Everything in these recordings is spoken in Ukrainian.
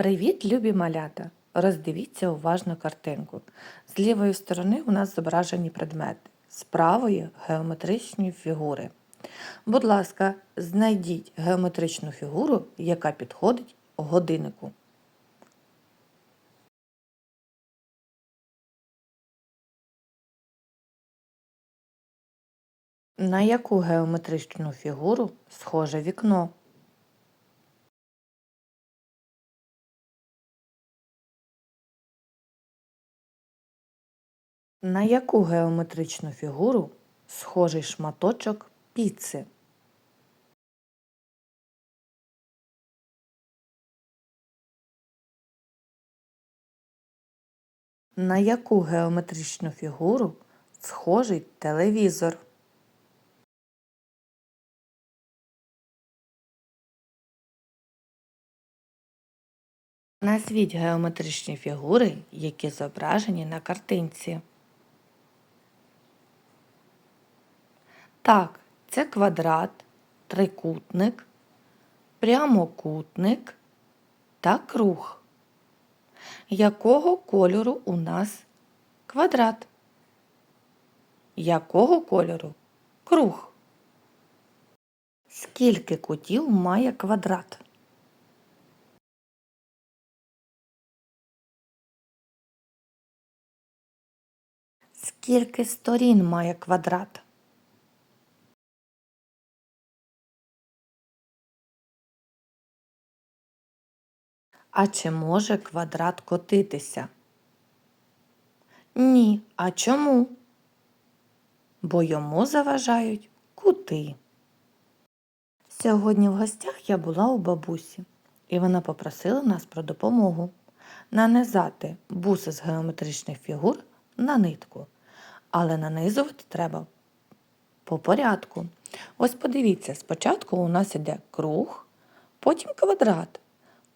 Привіт, любі малята! Роздивіться уважно картинку. З лівої сторони у нас зображені предмети, з правої геометричні фігури. Будь ласка, знайдіть геометричну фігуру, яка підходить годиннику. На яку геометричну фігуру схоже вікно? На яку геометричну фігуру схожий шматочок піци? На яку геометричну фігуру схожий телевізор? Назвіть геометричні фігури, які зображені на картинці. Так, це квадрат, трикутник, прямокутник та круг. Якого кольору у нас квадрат? Якого кольору круг? Скільки кутів має квадрат? Скільки сторін має квадрат? А чи може квадрат котитися? Ні. А чому? Бо йому заважають кути. Сьогодні в гостях я була у бабусі, і вона попросила нас про допомогу нанизати буси з геометричних фігур на нитку, але нанизувати треба по порядку. Ось подивіться, спочатку у нас іде круг, потім квадрат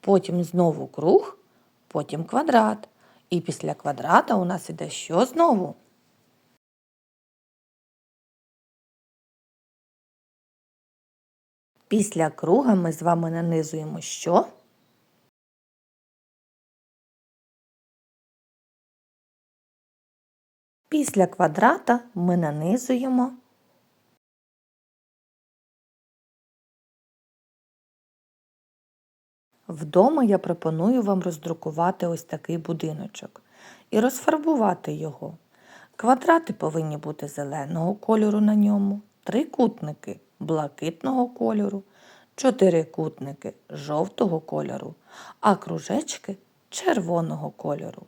потім знову круг, потім квадрат. І після квадрата у нас іде що знову? Після круга ми з вами нанизуємо що? Після квадрата ми нанизуємо Вдома я пропоную вам роздрукувати ось такий будиночок і розфарбувати його. Квадрати повинні бути зеленого кольору на ньому, трикутники блакитного кольору, чотирикутники жовтого кольору, а кружечки червоного кольору.